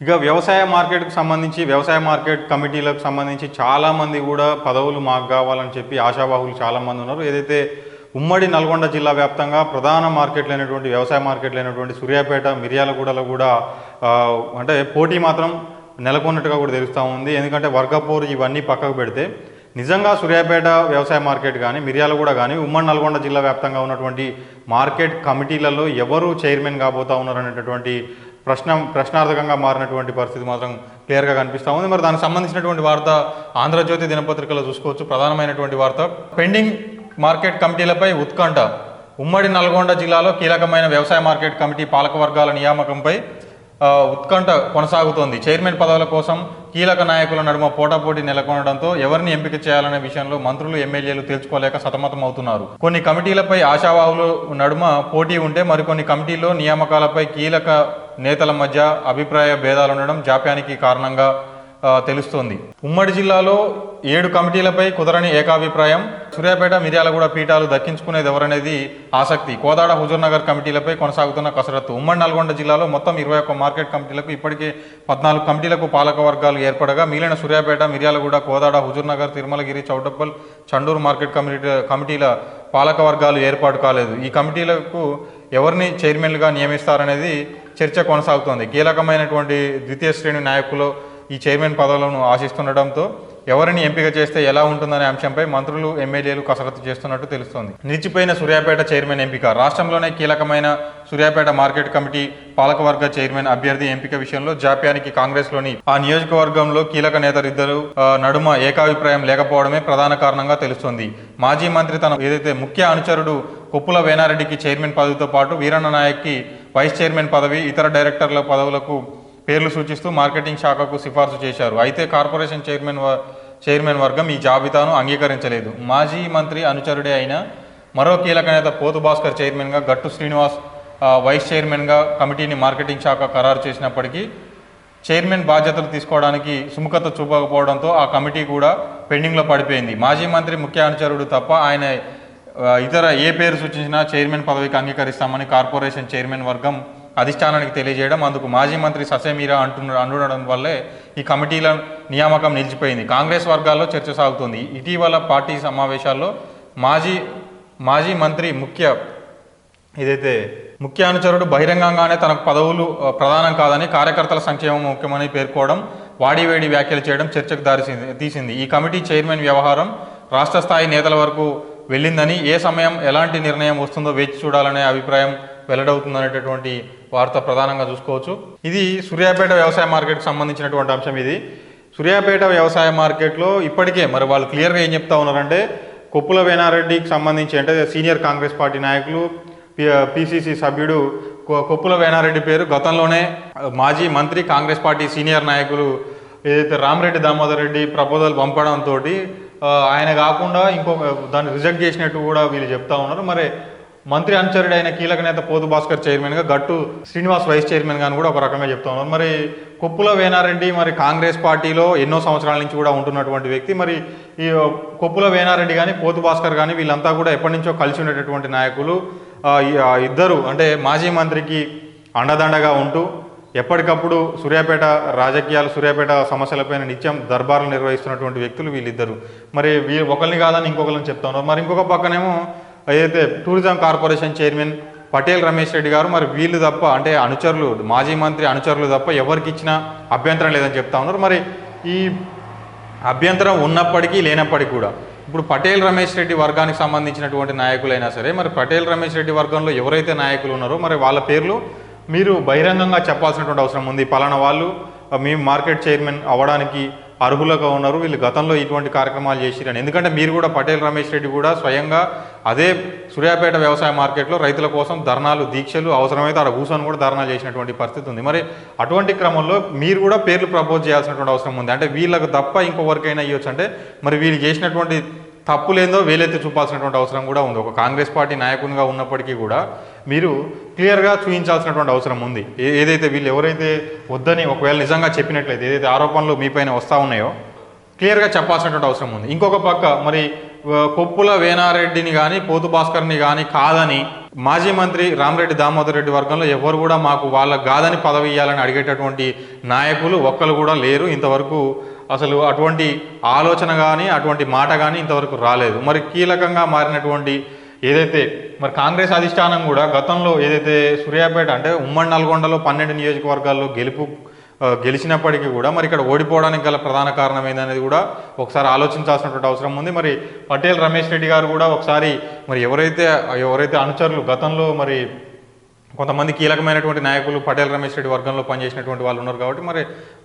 ఇక వ్యవసాయ మార్కెట్కు సంబంధించి వ్యవసాయ మార్కెట్ కమిటీలకు సంబంధించి చాలామంది కూడా పదవులు మాకు కావాలని చెప్పి ఆశావాహులు చాలామంది ఉన్నారు. ఏదైతే ఉమ్మడి నల్గొండ జిల్లా వ్యాప్తంగా ప్రధాన మార్కెట్లు అయినటువంటి వ్యవసాయ మార్కెట్లు అయినటువంటి సూర్యాపేట మిర్యాలగూడలో కూడా అంటే పోటీ మాత్రం నెలకొన్నట్టుగా కూడా తెలుస్తూ ఉంది. ఎందుకంటే వర్గపోరు ఇవన్నీ పక్కకు పెడితే నిజంగా సూర్యాపేట వ్యవసాయ మార్కెట్ కానీ మిర్యాలగూడ కానీ ఉమ్మడి నల్గొండ జిల్లా వ్యాప్తంగా ఉన్నటువంటి మార్కెట్ కమిటీలలో ఎవరు చైర్మన్ కాబోతా ఉన్నారు అనేటటువంటి ప్రశ్న ప్రశ్నార్థకంగా మారినటువంటి పరిస్థితి మాత్రం క్లియర్గా కనిపిస్తూ ఉంది. మరి దానికి సంబంధించినటువంటి వార్త ఆంధ్రజ్యోతి దినపత్రికలో చూసుకోవచ్చు. ప్రధానమైనటువంటి వార్త పెండింగ్ మార్కెట్ కమిటీలపై ఉత్కంఠ. ఉమ్మడి నల్గొండ జిల్లాలో కీలకమైన వ్యవసాయ మార్కెట్ కమిటీ పాలకవర్గాల నియామకంపై ఉత్కంఠ కొనసాగుతోంది. చైర్మన్ పదవుల కోసం కీలక నాయకుల నడుమ పోటాపోటీ నెలకొనడంతో ఎవరిని ఎంపిక చేయాలనే విషయంలో మంత్రులు ఎమ్మెల్యేలు తేల్చుకోలేక సతమతమవుతున్నారు. కొన్ని కమిటీలపై ఆశావాహులు నడుమ పోటీ ఉంటే మరికొన్ని కమిటీల్లో నియామకాలపై కీలక నేతల మధ్య అభిప్రాయ భేదాలుండడం జాప్యానికి కారణంగా తెలుస్తోంది. ఉమ్మడి జిల్లాలో ఏడు కమిటీలపై కుదరని ఏకాభిప్రాయం. సూర్యాపేట మిర్యాలగూడ పీఠాలు దక్కించుకునేది ఎవరనేది ఆసక్తి. కోదాడ హుజూర్నగర్ కమిటీలపై కొనసాగుతున్న కసరత్తు. ఉమ్మడి నల్గొండ జిల్లాలో మొత్తం ఇరవై ఒక్క మార్కెట్ కమిటీలకు ఇప్పటికే పద్నాలుగు కమిటీలకు పాలక వర్గాలు ఏర్పడగా మిగిలిన సూర్యాపేట మిర్యాలగూడ కోదాడ హుజూర్నగర్ తిరుమలగిరి చౌటప్పల్ చండూరు మార్కెట్ కమిటీ కమిటీల పాలక వర్గాలు ఏర్పాటు కాలేదు. ఈ కమిటీలకు ఎవరిని చైర్మన్లుగా నియమిస్తారనేది చర్చ కొనసాగుతోంది. కీలకమైనటువంటి ద్వితీయ శ్రేణి నాయకులు ఈ చైర్మన్ పదవులను ఆశిస్తుండటంతో ఎవరిని ఎంపిక చేస్తే ఎలా ఉంటుందనే అంశంపై మంత్రులు ఎమ్మెల్యేలు కసరత్తు చేస్తున్నట్టు తెలుస్తోంది. నిలిచిపోయిన సూర్యాపేట చైర్మన్ ఎంపిక రాష్ట్రంలోనే కీలకమైన సూర్యాపేట మార్కెట్ కమిటీ పాలకవర్గ చైర్మన్ అభ్యర్థి ఎంపిక విషయంలో జాప్యానికి కాంగ్రెస్లోని ఆ నియోజకవర్గంలో కీలక నేతలిద్దరు నడుమ ఏకాభిప్రాయం లేకపోవడమే ప్రధాన కారణంగా తెలుస్తోంది. మాజీ మంత్రి తన ఏదైతే ముఖ్య అనుచరుడు కొప్పుల వేనారెడ్డికి చైర్మన్ పదవితో పాటు వీరన్న నాయక్కి వైస్ చైర్మన్ పదవి ఇతర డైరెక్టర్ల పదవులకు పేర్లు సూచిస్తూ మార్కెటింగ్ శాఖకు సిఫార్సు చేశారు. అయితే కార్పొరేషన్ చైర్మన్ చైర్మన్ వర్గం ఈ జాబితాను అంగీకరించలేదు. మాజీ మంత్రి అనుచరుడే అయిన మరో కీలక నేత పోతు భాస్కర్ చైర్మన్గా గట్టు శ్రీనివాస్ వైస్ చైర్మన్గా కమిటీని మార్కెటింగ్ శాఖ ఖరారు చేసినప్పటికీ చైర్మన్ బాధ్యతలు తీసుకోవడానికి సుముఖత చూపకపోవడంతో ఆ కమిటీ కూడా పెండింగ్లో పడిపోయింది. మాజీ మంత్రి ముఖ్య అనుచరుడు తప్ప ఆయన ఇతర ఏ పేరు సూచించినా చైర్మన్ పదవికి అంగీకరిస్తామని కార్పొరేషన్ చైర్మన్ వర్గం అధిష్టానానికి తెలియజేయడం అందుకు మాజీ మంత్రి ససేమీరా అంటున్న అండడం వల్లే ఈ కమిటీల నియామకం నిలిచిపోయింది. కాంగ్రెస్ వర్గాల్లో చర్చ సాగుతుంది. ఇటీవల పార్టీ సమావేశాల్లో మాజీ మాజీ మంత్రి ముఖ్య ఏదైతే ముఖ్య అనుచరుడు బహిరంగంగానే తనకు పదవులు ప్రధానం కాదని కార్యకర్తల సంక్షేమం ముఖ్యమని పేర్కోవడం వాడివేడి వ్యాఖ్యలు చేయడం చర్చకు దారి తీసింది ఈ కమిటీ చైర్మన్ వ్యవహారం రాష్ట్ర స్థాయి నేతల వరకు వెళ్ళిందని ఏ సమయం ఎలాంటి నిర్ణయం వస్తుందో వేచి చూడాలనే అభిప్రాయం వెల్లడవుతుందనేటటువంటి వార్త ప్రధానంగా చూసుకోవచ్చు. ఇది సూర్యాపేట వ్యవసాయ మార్కెట్కి సంబంధించినటువంటి అంశం ఇది. సూర్యాపేట వ్యవసాయ మార్కెట్లో ఇప్పటికే మరి వాళ్ళు క్లియర్గా ఏం చెప్తా ఉన్నారంటే కొప్పుల వేనారెడ్డికి సంబంధించి అంటే సీనియర్ కాంగ్రెస్ పార్టీ నాయకులు పిసిసి సభ్యుడు కొ- కొప్పుల వేనారెడ్డి పేరు గతంలోనే. మాజీ మంత్రి కాంగ్రెస్ పార్టీ సీనియర్ నాయకులు ఏదైతే రామరెడ్డి దామోదర్ రెడ్డి ప్రపోజల్ పంపడంతో ఆయన కాకుండా ఇంకొక దాన్ని రిజెక్ట్ చేసినట్టు కూడా వీళ్ళు చెప్తా ఉన్నారు. మరి మంత్రి అనుచరుడైన కీలక నేత పోతు భాస్కర్ చైర్మన్గా గట్టు శ్రీనివాస్ వైస్ చైర్మన్ గాని కూడా ఒక రకంగా చెప్తా ఉన్నారు మరి కొప్పుల వేనారెడ్డి మరి కాంగ్రెస్ పార్టీలో ఎన్నో సంవత్సరాల నుంచి కూడా ఉంటున్నటువంటి వ్యక్తి. మరి ఈ కొప్పుల వేనారెడ్డి కానీ పోతు భాస్కర్ కానీ వీళ్ళంతా కూడా ఎప్పటి నుంచో కలిసి ఉండేటటువంటి నాయకులు. ఇద్దరు అంటే మాజీ మంత్రికి అండదండగా ఉంటూ ఎప్పటికప్పుడు సూర్యాపేట రాజకీయాలు సూర్యాపేట సమస్యలపైన నిత్యం దర్బార్లు నిర్వహిస్తున్నటువంటి వ్యక్తులు వీళ్ళిద్దరు. మరి వీ ఒకరిని కాదని ఇంకొకరిని చెప్తా ఉన్నారు మరి ఇంకొక పక్కనేమో ఏదైతే tourism corporation chairman Patel Ramesh Reddy గారు మరి వీళ్ళు తప్ప అంటే అనుచరులు మాజీ మంత్రి అనుచరులు తప్ప ఎవరికి ఇచ్చినా అభ్యంతరం లేదని చెప్తా ఉన్నారు. మరి ఈ అభ్యంతరం ఉన్నప్పటికీ లేనప్పటికీ కూడా ఇప్పుడు పటేల్ రమేష్ రెడ్డి వర్గానికి సంబంధించినటువంటి నాయకులైనా సరే మరి పటేల్ రమేష్ రెడ్డి వర్గంలో ఎవరైతే నాయకులు ఉన్నారో మరి వాళ్ళ పేర్లు మీరు బహిరంగంగా చెప్పాల్సినటువంటి అవసరం ఉంది. పలానా వాళ్ళు మేము మార్కెట్ చైర్మన్ అవ్వడానికి అర్హులుగా ఉన్నారు. వీళ్ళు గతంలో ఇటువంటి కార్యక్రమాలు చేసిరని. ఎందుకంటే మీరు కూడా పటేల్ రమేష్ రెడ్డి కూడా స్వయంగా అదే సూర్యాపేట వ్యవసాయ మార్కెట్లో రైతుల కోసం ధర్నాలు దీక్షలు అవసరమైతే ఆడ కూర్చొని కూడా ధర్నాలు చేసినటువంటి పరిస్థితి ఉంది. మరి అటువంటి క్రమంలో మీరు కూడా పేర్లు ప్రపోజ్ చేయాల్సినటువంటి అవసరం ఉంది. అంటే వీళ్ళకు తప్ప ఇంకొకరికైనా ఇవ్వచ్చు అంటే మరి వీళ్ళు చేసినటువంటి తప్పులేందో వేలెత్తి చూపాల్సినటువంటి అవసరం కూడా ఉంది. ఒక కాంగ్రెస్ పార్టీ నాయకునిగా ఉన్నప్పటికీ కూడా మీరు క్లియర్గా చూపించాల్సినటువంటి అవసరం ఉంది. ఏదైతే వీళ్ళు ఎవరైతే వద్దని ఒకవేళ నిజంగా చెప్పినట్లయితే ఏదైతే ఆరోపణలు మీపైన వస్తూ ఉన్నాయో క్లియర్గా చెప్పాల్సినటువంటి అవసరం ఉంది. ఇంకొక పక్క మరి కొప్పుల వేనారెడ్డిని కానీ పోతు భాస్కర్ని కానీ కాదని మాజీ మంత్రి రామరెడ్డి దామోదర్ రెడ్డి వర్గంలో ఎవరు కూడా మాకు వాళ్ళ కాదని పదవి ఇవ్వాలని అడిగేటటువంటి నాయకులు ఒక్కరు కూడా లేరు. ఇంతవరకు అసలు అటువంటి ఆలోచన కానీ అటువంటి మాట కానీ ఇంతవరకు రాలేదు. మరి కీలకంగా మారినటువంటి ఏదైతే మరి కాంగ్రెస్ అధిష్టానం కూడా గతంలో ఏదైతే సూర్యాపేట అంటే ఉమ్మడి నల్గొండలో పన్నెండు నియోజకవర్గాల్లో గెలుపు గెలిచినప్పటికీ కూడా మరి ఇక్కడ ఓడిపోవడానికి గల ప్రధాన కారణం ఏందనేది కూడా ఒకసారి ఆలోచించాల్సినటువంటి అవసరం ఉంది. మరి పటేల్ రమేష్ రెడ్డి గారు కూడా ఒకసారి మరి ఎవరైతే ఎవరైతే అనుచరులు గతంలో మరి కొంతమంది కీలకమైనటువంటి నాయకులు పటేల్ రమేష్ రెడ్డి వర్గంలో పనిచేసినటువంటి వాళ్ళు ఉన్నారు కాబట్టి మరి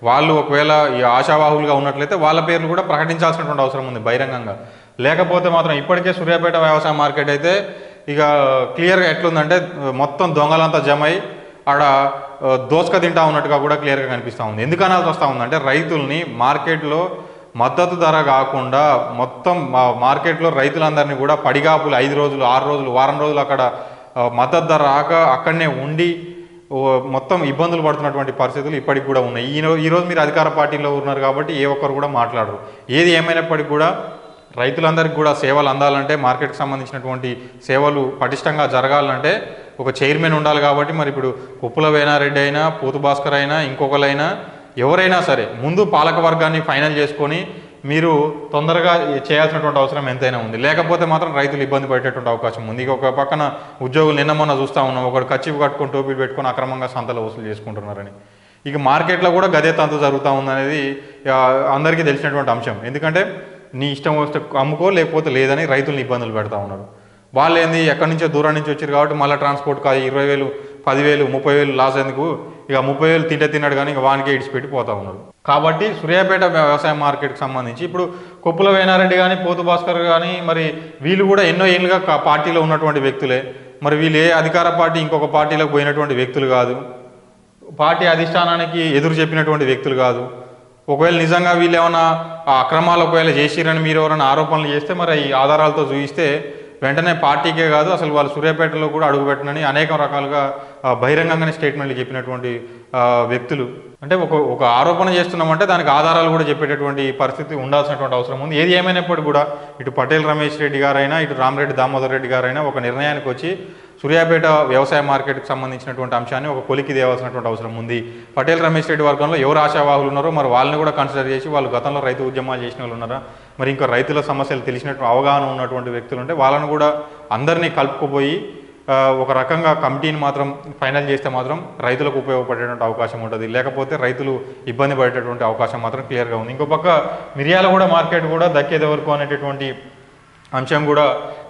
వాళ్ళు ఒకవేళ ఈ ఆశావాహులుగా ఉన్నట్లయితే వాళ్ళ పేర్లు కూడా ప్రకటించాల్సినటువంటి అవసరం ఉంది బహిరంగంగా. లేకపోతే మాత్రం ఇప్పటికే సూర్యాపేట వ్యవసాయ మార్కెట్ అయితే ఇక క్లియర్గా ఎట్లుందంటే మొత్తం దొంగలంతా జమై ఆడ దోసక తింటా ఉన్నట్టుగా కూడా క్లియర్గా కనిపిస్తూ ఉంది. ఎందుకు అనాల్సి వస్తూ ఉందంటే రైతుల్ని మార్కెట్లో మద్దతు ధర కాకుండా మొత్తం మా మార్కెట్లో రైతులందరినీ కూడా పడిగాపులు ఐదు రోజులు ఆరు రోజులు వారం రోజులు అక్కడ మద్దతు ధర రాక అక్కడనే ఉండి మొత్తం ఇబ్బందులు పడుతున్నటువంటి పరిస్థితులు ఇప్పటికి కూడా ఉన్నాయి. ఈ ఈరోజు ఈ మీరు అధికార పార్టీలో ఉన్నారు కాబట్టి ఏ ఒక్కరు కూడా మాట్లాడరు. ఏది ఏమైనప్పటికీ కూడా రైతులందరికీ కూడా సేవలు అందాలంటే మార్కెట్కి సంబంధించినటువంటి సేవలు పటిష్టంగా జరగాలంటే ఒక చైర్మన్ ఉండాలి కాబట్టి మరి ఇప్పుడు కుప్పుల వేనారెడ్డి అయినా పోతు భాస్కర్ అయినా ఇంకొకరైనా ఎవరైనా సరే ముందు పాలక వర్గాన్ని ఫైనల్ చేసుకొని మీరు తొందరగా చేయాల్సినటువంటి అవసరం ఎంతైనా ఉంది. లేకపోతే మాత్రం రైతులు ఇబ్బంది పడేటటువంటి అవకాశం ఉంది. ఇక ఒక పక్కన ఉద్యోగులు నిన్న మొన్న చూస్తూ ఉన్నాం. ఒకడు కచ్చిపు కట్టుకొని టోపీలు పెట్టుకొని అక్రమంగా సంతలో వసూలు చేసుకుంటున్నారని. ఇక మార్కెట్లో కూడా గదే తంతు జరుగుతూ ఉందనేది అందరికీ తెలిసినటువంటి అంశం. ఎందుకంటే నీ ఇష్టం వస్తే అమ్ముకో లేకపోతే లేదని రైతులను ఇబ్బందులు పెడతా ఉన్నారు. వాళ్ళు ఏంది ఎక్కడి నుంచో దూరం నుంచి వచ్చారు కాబట్టి మళ్ళీ ట్రాన్స్పోర్ట్ కాదు ఇరవై వేలు పదివేలు ముప్పై వేలు లాస్ ఎందుకు? ఇక ముప్పై వేలు తింటే తిన్నాడు కానీ ఇక వానికే ఇడిచిపెట్టి పోతా ఉన్నారు. కాబట్టి సూర్యాపేట వ్యవసాయ మార్కెట్కి సంబంధించి ఇప్పుడు కొప్పుల వేనారెడ్డి కానీ పోతు భాస్కర్ కానీ మరి వీళ్ళు కూడా ఎన్నో ఏళ్ళుగా పార్టీలో ఉన్నటువంటి వ్యక్తులే. మరి వీళ్ళు ఏ అధికార పార్టీ ఇంకొక పార్టీలోకి పోయినటువంటి వ్యక్తులు కాదు. పార్టీ అధిష్టానానికి ఎదురు చెప్పినటువంటి వ్యక్తులు కాదు. ఒకవేళ నిజంగా వీళ్ళు ఏమైనా అక్రమాలు ఒకవేళ చేసిరని మీరు ఎవరైనా ఆరోపణలు చేస్తే మరి ఈ ఆధారాలతో చూపిస్తే వెంటనే పార్టీకే కాదు అసలు వాళ్ళు సూర్యాపేటలో కూడా అడుగుపెట్టనని అనేక రకాలుగా బహిరంగంగానే స్టేట్మెంట్లు చెప్పినటువంటి వ్యక్తులు. అంటే ఒక ఒక ఆరోపణ చేస్తున్నామంటే దానికి ఆధారాలు కూడా చెప్పేటటువంటి పరిస్థితి ఉండాల్సినటువంటి అవసరం ఉంది. ఏది ఏమైనప్పటికీ కూడా ఇటు పటేల్ రమేష్ రెడ్డి గారైనా ఇటు రామరెడ్డి దామోదర్ రెడ్డి గారైనా ఒక నిర్ణయానికి వచ్చి సూర్యాపేట వ్యవసాయ మార్కెట్కి సంబంధించినటువంటి అంశాన్ని ఒక కొలికి తేవాల్సినటువంటి అవసరం ఉంది. పటేల్ రమేష్ రెడ్డి వర్గంలో ఎవరు ఆశావాహులు ఉన్నారో మరి వాళ్ళని కూడా కన్సిడర్ చేసి వాళ్ళు గతంలో రైతు ఉద్యమాలు చేసిన వాళ్ళు ఉన్నారా? మరి ఇంకా రైతుల సమస్యలు తెలిసినట్టు అవగాహన ఉన్నటువంటి వ్యక్తులు ఉంటే వాళ్ళని కూడా అందరినీ కలుపుకుపోయి ఒక రకంగా కమిటీని మాత్రం ఫైనల్ చేస్తే మాత్రం రైతులకు ఉపయోగపడేటువంటి అవకాశం ఉంటుంది. లేకపోతే రైతులు ఇబ్బంది పడేటటువంటి అవకాశం మాత్రం క్లియర్గా ఉంది. ఇంకో పక్క మిరియాల కూడా మార్కెట్ కూడా దక్కేది వరకు అనేటటువంటి అంశం కూడా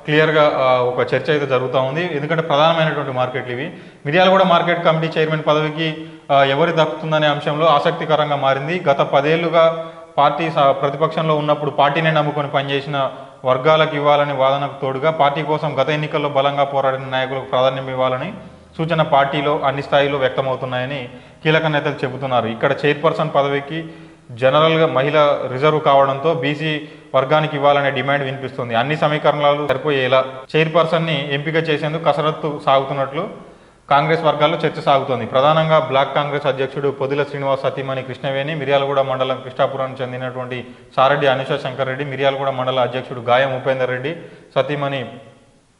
క్లియర్గా ఒక చర్చ అయితే జరుగుతూ ఉంది. ఎందుకంటే ప్రధానమైనటువంటి మార్కెట్లు ఇవి. మిర్యాలగూడ మార్కెట్ కమిటీ చైర్మన్ పదవికి ఎవరి దక్కుతుందనే అంశంలో ఆసక్తికరంగా మారింది. గత పదేళ్ళుగా పార్టీ స- ప్రతిపక్షంలో ఉన్నప్పుడు పార్టీనే నమ్ముకొని పనిచేసిన వర్గాలకు ఇవ్వాలని వాదనకు తోడుగా పార్టీ కోసం గత ఎన్నికల్లో బలంగా పోరాడిన నాయకులకు ప్రాధాన్యం ఇవ్వాలని సూచన పార్టీలో అన్ని స్థాయిలో వ్యక్తమవుతున్నాయని కీలక నేతలు చెబుతున్నారు. ఇక్కడ చైర్పర్సన్ పదవికి జనరల్గా మహిళ రిజర్వ్ కావడంతో బీసీ వర్గానికి ఇవ్వాలనే డిమాండ్ వినిపిస్తుంది. అన్ని సమీకరణాలు సరిపోయేలా చైర్పర్సన్ని ఎంపిక చేసేందుకు కసరత్తు సాగుతున్నట్లు కాంగ్రెస్ వర్గాల్లో చర్చ సాగుతోంది. ప్రధానంగా బ్లాక్ కాంగ్రెస్ అధ్యక్షుడు పొదిల శ్రీనివాస్ సతీమణి కృష్ణవేణి మిర్యాలగూడ మండలం కృష్ణాపురానికి చెందినటువంటి సారెడ్డి అనుష శంకర్ రెడ్డి మిర్యాలగూడ మండల అధ్యక్షుడు గాయం ఉపేందర్ రెడ్డి సతీమణి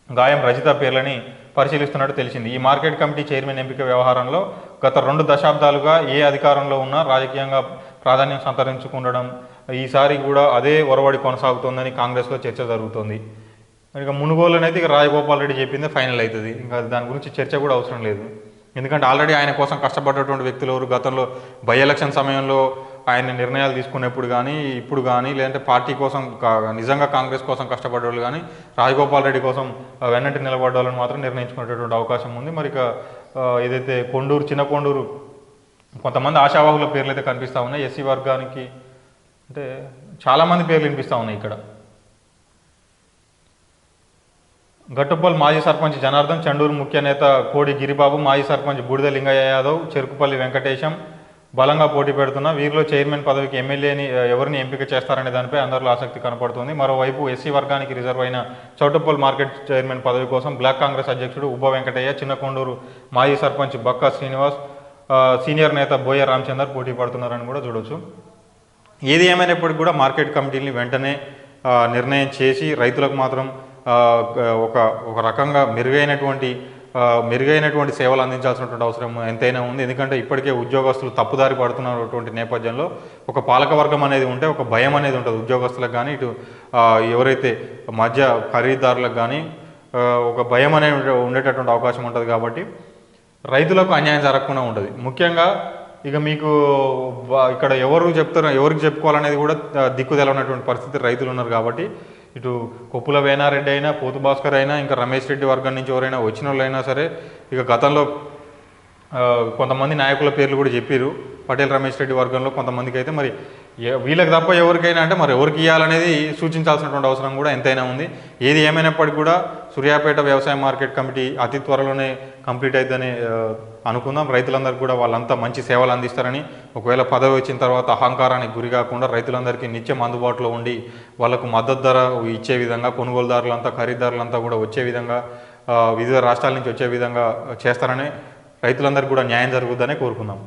గాయం రజిత పేర్లని పరిశీలిస్తున్నట్టు తెలిసింది. ఈ మార్కెట్ కమిటీ చైర్మన్ ఎంపిక వ్యవహారంలో గత రెండు దశాబ్దాలుగా ఏ అధికారంలో ఉన్నా రాజకీయంగా ప్రాధాన్యం సంతరించుకుండడం ఈసారి కూడా అదే ఒరవడి కొనసాగుతోందని కాంగ్రెస్లో చర్చ జరుగుతుంది. ఇక మునుగోలు అనేది ఇక రాజగోపాల్ రెడ్డి చెప్పిందే ఫైనల్ అవుతుంది. ఇంకా దాని గురించి చర్చ కూడా అవసరం లేదు. ఎందుకంటే ఆల్రెడీ ఆయన కోసం కష్టపడ్డటువంటి వ్యక్తులు ఎవరు? గతంలో బై ఎలక్షన్ సమయంలో ఆయన నిర్ణయాలు తీసుకునేప్పుడు కానీ ఇప్పుడు కానీ లేదంటే పార్టీ కోసం నిజంగా కాంగ్రెస్ కోసం కష్టపడేవాళ్ళు కానీ రాజగోపాల్ రెడ్డి కోసం వెన్నంటి నిలబడ్డ మాత్రం నిర్ణయించుకునేటటువంటి అవకాశం ఉంది. మరి ఇక ఏదైతే కొండూరు చిన్న కొండూరు కొంతమంది ఆశావాహుల పేర్లు అయితే కనిపిస్తూ ఉన్నాయి. ఎస్సీ వర్గానికి అంటే చాలామంది పేర్లు వినిపిస్తూ ఉన్నాయి ఇక్కడ. గట్టుపల్లి మాజీ సర్పంచ్ జనార్దన్ చండూరు ముఖ్య నేత కోడి గిరిబాబు మాజీ సర్పంచ్ బూడిద లింగయ్య యాదవ్ చెరుకుపల్లి వెంకటేశం బలంగా పోటీ పెడుతున్న వీరిలో చైర్మన్ పదవికి ఎమ్మెల్యేని ఎవరిని ఎంపిక చేస్తారనే దానిపై అందరిలో ఆసక్తి కనపడుతుంది. మరోవైపు ఎస్సీ వర్గానికి రిజర్వ్ అయిన చౌటప్పల్ మార్కెట్ చైర్మన్ పదవి కోసం బ్లాక్ కాంగ్రెస్ అధ్యక్షుడు ఉబ్బ వెంకటయ్య చిన్నకొండూరు మాజీ సర్పంచ్ బక్కా శ్రీనివాస్ సీనియర్ నేత బోయ రామచందర్ పోటీ పడుతున్నారని కూడా చూడొచ్చు. ఏది ఏమైనప్పటికీ కూడా మార్కెట్ కమిటీని వెంటనే నిర్ణయం చేసి రైతులకు మాత్రం ఒక ఒక రకంగా మెరుగైనటువంటి మెరుగైనటువంటి సేవలు అందించాల్సినటువంటి అవసరం ఎంతైనా ఉంది. ఎందుకంటే ఇప్పటికే ఉద్యోగస్తులు తప్పుదారి పడుతున్నటువంటి నేపథ్యంలో ఒక పాలకవర్గం అనేది ఉంటే ఒక భయం అనేది ఉంటుంది ఉద్యోగస్తులకు కానీ ఇటు ఎవరైతే మధ్య ఖరీదారులకు కానీ ఒక భయం అనేది ఉండేటటువంటి అవకాశం ఉంటుంది కాబట్టి రైతులకు అన్యాయం జరగకుండా ఉంటుంది. ముఖ్యంగా ఇక మీకు ఇక్కడ ఎవరు చెప్తారో ఎవరికి చెప్పుకోవాలనేది కూడా దిక్కు తెలవనటువంటి పరిస్థితి రైతులు ఉన్నారు కాబట్టి ఇటు కొప్పుల వేనారెడ్డి అయినా పోతు భాస్కర్ అయినా ఇంకా రమేష్ రెడ్డి వర్గం నుంచి ఎవరైనా వచ్చిన వాళ్ళు అయినా సరే ఇక గతంలో కొంతమంది నాయకుల పేర్లు కూడా చెప్పారు పటేల్ రమేష్ రెడ్డి వర్గంలో కొంతమందికి అయితే మరి వీళ్ళకి తప్ప ఎవరికైనా అంటే మరి ఎవరికి ఇవ్వాలనేది సూచించాల్సినటువంటి అవసరం కూడా ఎంతైనా ఉంది. ఏది ఏమైనప్పటికీ కూడా సూర్యాపేట వ్యవసాయ మార్కెట్ కమిటీ అతి త్వరలోనే కంప్లీట్ అయిద్దని అనుకుందాం. రైతులందరికీ కూడా వాళ్ళంతా మంచి సేవలు అందిస్తారని ఒకవేళ పదవి వచ్చిన తర్వాత అహంకారానికి గురి కాకుండా రైతులందరికీ నిత్యం అందుబాటులో ఉండి వాళ్ళకు మద్దతు ధర ఇచ్చే విధంగా కొనుగోలుదారులంతా ఖరీదారులంతా కూడా వచ్చే విధంగా వివిధ రాష్ట్రాల నుంచి వచ్చే విధంగా చేస్తారని రైతులందరికీ కూడా న్యాయం జరుగుతుందనే కోరుకుందాం.